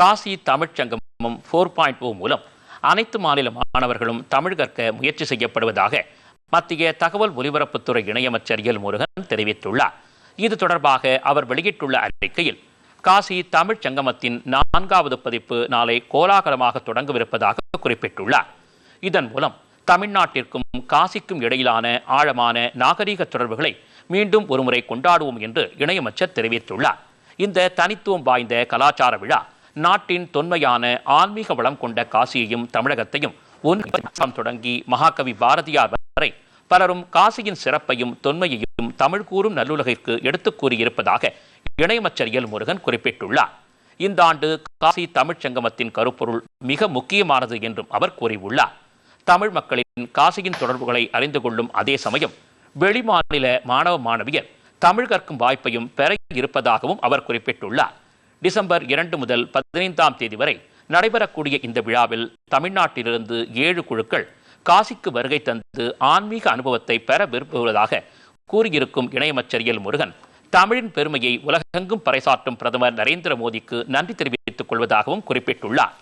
காசி தமிழ்ச் சங்கமம் four point ஓ மூலம் அனைத்து மாநில மாணவர்களும் தமிழ் கற்க முயற்சி செய்யப்படுவதாக மத்திய தகவல் ஒலிபரப்புத்துறை இணையமைச்சர் எல் முருகன் தெரிவித்துள்ளார். இது தொடர்பாக அவர் வெளியிட்டுள்ள அறிக்கையில் காசி தமிழ்ச் சங்கமத்தின் நான்காவது பதிப்பு நாளை கோலாகலமாக தொடங்கவிருப்பதாக குறிப்பிட்டுள்ளார். இதன் மூலம் தமிழ்நாட்டிற்கும் காசிக்கும் இடையிலான ஆழமான நாகரீக தொடர்புகளை மீண்டும் ஒருமுறை கொண்டாடுவோம் என்று இணையமைச்சர் தெரிவித்துள்ளார். இந்த தனித்துவம் வாய்ந்த கலாச்சார விழா நாட்டின் தொன்மையான ஆன்மீக வளம் கொண்ட காசியையும் தமிழகத்தையும் ஒன்றாம் தொடங்கி மகாகவி பாரதியார் வரை பலரும் காசியின் சிறப்பையும் தொன்மையையும் தமிழ் கூறும் நல்லுலகிற்கு எடுத்துக் கூறியிருப்பதாக இணையமைச்சர் எல் முருகன் குறிப்பிட்டுள்ளார். இந்த ஆண்டு காசி தமிழ்ச் சங்கமத்தின் கருப்பொருள் மிக முக்கியமானது என்றும் அவர் கூறியுள்ளார். தமிழ் மக்களின் காசியின் தொடர்புகளை அறிந்து கொள்ளும் அதே சமயம் வெளிமாநில மாணவ மாணவியர் தமிழ் கற்கும் வாய்ப்பையும் பெற இருப்பதாகவும் அவர் குறிப்பிட்டுள்ளார். டிசம்பர் இரண்டு முதல் பதினைந்தாம் தேதி வரை நடைபெறக்கூடிய இந்த விழாவில் தமிழ்நாட்டிலிருந்து ஏழு குழுக்கள் காசிக்கு வருகை தந்து ஆன்மீக அனுபவத்தை பெற விரும்புவதாக கூறியிருக்கும் இணையமைச்சர் எல் முருகன். தமிழின் பெருமையை உலகெங்கும் பறைசாற்றும் பிரதமர் நரேந்திர மோடிக்கு நன்றி தெரிவித்துக் கொள்வதாகவும் குறிப்பிட்டுள்ளார்.